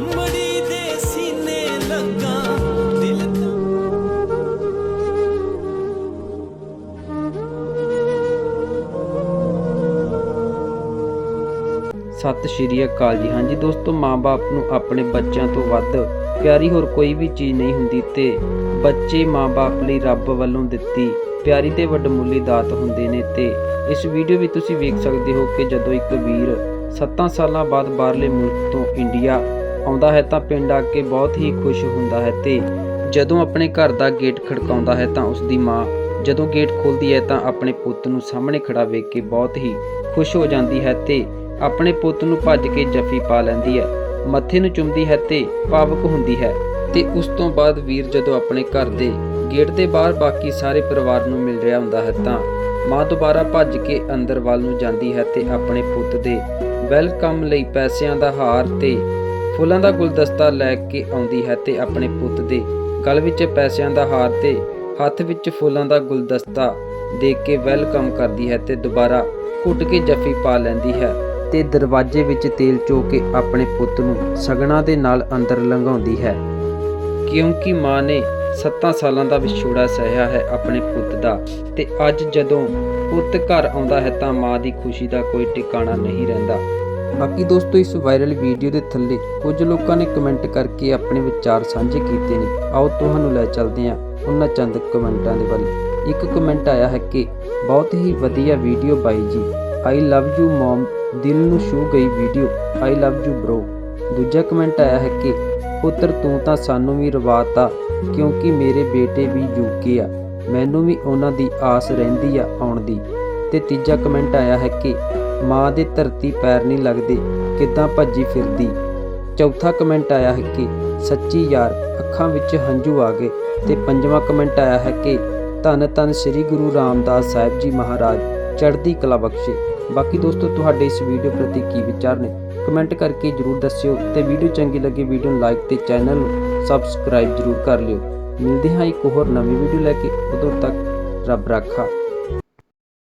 ਅੰਮੜੀ ਦੇ ਸੀਨੇ ਲੱਗਾ ਦਿਲ ਸਤਿ ਸ਼੍ਰੀ ਅਕਾਲ ਜੀ। ਹਾਂਜੀ ਦੋਸਤੋ, ਮਾਂ-ਬਾਪ ਨੂੰ ਆਪਣੇ ਬੱਚਿਆਂ ਤੋਂ ਵੱਧ ਪਿਆਰੀ ਹੋਰ ਕੋਈ ਵੀ ਚੀਜ਼ ਨਹੀਂ ਹੁੰਦੀ ਤੇ ਬੱਚੇ ਮਾਂ-ਬਾਪ ਲਈ ਰੱਬ ਵੱਲੋਂ ਦਿੱਤੀ ਪਿਆਰੀ ਤੇ ਵੱਡਮੁੱਲੀ ਦਾਤ ਹੁੰਦੇ ਨੇ ਤੇ ਇਸ ਵੀਡੀਓ ਵਿੱਚ ਤੁਸੀਂ ਵੇਖ ਸਕਦੇ ਹੋ ਕਿ ਜਦੋਂ ਇੱਕ ਵੀਰ 7 ਸਾਲਾਂ ਬਾਅਦ ਬਾਹਰਲੇ ਮੁਲਕ ਤੋਂ ਇੰਡੀਆ ਆਉਂਦਾ ਹੈ ਤਾਂ ਪਿੰਡ ਆ ਕੇ ਬਹੁਤ ਹੀ ਖੁਸ਼ ਹੁੰਦਾ ਹੈ ਤੇ ਜਦੋਂ ਆਪਣੇ ਘਰ ਦਾ ਗੇਟ ਖੜਕਾਉਂਦਾ ਹੈ ਤਾਂ ਉਸ ਦੀ ਮਾਂ ਜਦੋਂ ਗੇਟ ਖੋਲਦੀ ਹੈ ਤਾਂ ਆਪਣੇ ਪੁੱਤ ਨੂੰ ਸਾਹਮਣੇ ਖੜਾ ਵੇਖ ਕੇ ਬਹੁਤ ਹੀ ਖੁਸ਼ ਹੋ ਜਾਂਦੀ ਹੈ ਤੇ ਆਪਣੇ ਪੁੱਤ ਨੂੰ ਭੱਜ ਕੇ ਜੱਫੀ ਪਾ ਲੈਂਦੀ ਹੈ। ਮੱਥੇ ਨੂੰ ਚੁੰਮਦੀ ਹੈ ਤੇ ਭਾਵੁਕ ਹੁੰਦੀ ਹੈ ਤੇ ਉਸ ਤੋਂ ਬਾਅਦ ਵੀਰ ਜਦੋਂ ਆਪਣੇ ਘਰ ਦੇ ਗੇਟ ਦੇ ਬਾਹਰ ਬਾਕੀ ਸਾਰੇ ਪਰਿਵਾਰ ਨੂੰ ਮਿਲ ਰਿਹਾ ਹੁੰਦਾ ਹੈ ਤਾਂ ਮਾਂ ਦੁਬਾਰਾ ਭੱਜ ਕੇ ਅੰਦਰ ਵੱਲ ਨੂੰ ਜਾਂਦੀ ਹੈ ਤੇ ਆਪਣੇ ਪੁੱਤ ਦੇ ਵੈਲਕਮ ਲਈ ਪੈਸਿਆਂ ਦਾ ਹਾਰ ਤੇ ਫੁੱਲਾਂ ਦਾ ਗੁਲਦਸਤਾ ਲੈ ਕੇ ਆਉਂਦੀ ਹੈ ਤੇ ਆਪਣੇ ਪੁੱਤ ਦੇ ਗਲ ਵਿੱਚ ਪੈਸਿਆਂ ਦਾ ਹਾਰ ਤੇ ਹੱਥ ਵਿੱਚ ਫੁੱਲਾਂ ਦਾ ਗੁਲਦਸਤਾ ਦੇ ਕੇ ਵੈਲਕਮ ਕਰਦੀ ਹੈ ਤੇ ਦੁਬਾਰਾ ਘੁੱਟ ਕੇ ਜੱਫੀ ਪਾ ਲੈਂਦੀ ਹੈ ਤੇ ਦਰਵਾਜ਼ੇ ਵਿੱਚ ਤੇਲ ਚੋ ਕੇ ਆਪਣੇ ਪੁੱਤ ਨੂੰ ਸਗਣਾ ਦੇ ਨਾਲ ਅੰਦਰ ਲੰਘਾਉਂਦੀ ਹੈ। ਕਿਉਂਕਿ ਮਾਂ ਨੇ 7 ਸਾਲਾਂ ਦਾ ਵਿਛੋੜਾ ਸਹਿਆ ਹੈ ਆਪਣੇ ਪੁੱਤ ਦਾ ਤੇ ਅੱਜ ਜਦੋਂ ਪੁੱਤ ਘਰ ਆਉਂਦਾ ਹੈ ਤਾਂ ਮਾਂ ਦੀ ਖੁਸ਼ੀ ਦਾ ਕੋਈ ਟਿਕਾਣਾ ਨਹੀਂ ਰਹਿੰਦਾ। ਬਾਕੀ ਦੋਸਤੋ, ਇਸ ਵਾਇਰਲ ਵੀਡੀਓ ਦੇ ਥੱਲੇ ਕੁਝ ਲੋਕਾਂ ਨੇ ਕਮੈਂਟ ਕਰਕੇ ਆਪਣੇ ਵਿਚਾਰ ਸਾਂਝੇ ਕੀਤੇ ਨੇ। ਆਓ ਤੁਹਾਨੂੰ ਲੈ ਚੱਲਦੇ ਹਾਂ ਉਹਨਾਂ ਚੰਦ ਕਮੈਂਟਾਂ ਦੇ ਵੱਲ। ਇੱਕ ਕਮੈਂਟ ਆਇਆ ਹੈ ਕਿ, ਬਹੁਤ ਹੀ ਵਧੀਆ ਵੀਡੀਓ ਬਾਈ ਜੀ। ਆਈ ਲਵ ਯੂ ਮਮ ਦਿਲ ਨੂੰ ਛੂ ਗਈ video I love you bro ਦੂਜਾ ਕਮੈਂਟ ਆਇਆ ਹੈ ਕਿ, ਪੁੱਤਰ, ਤੂੰ ਤਾਂ ਸਾਨੂੰ ਵੀ ਰਵਾਤਾ, ਕਿਉਂਕਿ ਮੇਰੇ ਬੇਟੇ ਵੀ ਯੂਕੇ ਆ। ਮੈਨੂੰ ਵੀ ਉਹਨਾਂ ਦੀ ਆਸ ਰਹਿੰਦੀ ਆ ਆਉਣ ਦੀ। ਤੇ ਤੀਜਾ ਕਮੈਂਟ ਆਇਆ ਹੈ ਕਿ ਮਾਂ ਦੇ ਧਰਤੀ ਪੈਰ ਨਹੀਂ ਲੱਗਦੇ, ਕਿੱਦਾਂ ਭੱਜੀ ਫਿਰਦੀ? ਚੌਥਾ ਕਮੈਂਟ ਆਇਆ ਹੈ ਕਿ ਸੱਚੀ ਯਾਰ, ਅੱਖਾਂ ਵਿੱਚ ਹੰਝੂ ਆ ਗਏ ਤੇ ਪੰਜਵਾਂ ਕਮੈਂਟ ਆਇਆ ਹੈ ਕਿ ਧੰਨ ਧੰਨ ਸ੍ਰੀ ਗੁਰੂ ਰਾਮਦਾਸ ਸਾਹਿਬ ਜੀ ਮਹਾਰਾਜ, ਚੜ੍ਹਦੀ ਕਲਾ ਬਖਸ਼ੇ। ਬਾਕੀ ਦੋਸਤੋ, ਤੁਹਾਡੇ ਇਸ ਵੀਡੀਓ ਪ੍ਰਤੀ ਕੀ ਵਿਚਾਰ ਨੇ? ਕਮੈਂਟ ਕਰਕੇ ਜਰੂਰ ਦੱਸਿਓ ਤੇ ਵੀਡੀਓ ਚੰਗੀ ਲੱਗੇ ਵੀਡੀਓ ਨੂੰ ਲਾਈਕ ਤੇ ਚੈਨਲ ਨੂੰ ਸਬਸਕ੍ਰਾਈਬ ਜਰੂਰ ਕਰ ਲਿਓ। ਮਿਲਦੇ ਹਾਂ ਇੱਕ ਹੋਰ ਨਵੀਂ ਵੀਡੀਓ ਲੈ ਕੇ। ਉਦੋਂ ਤੱਕ ਰੱਬ ਰਾਖਾ।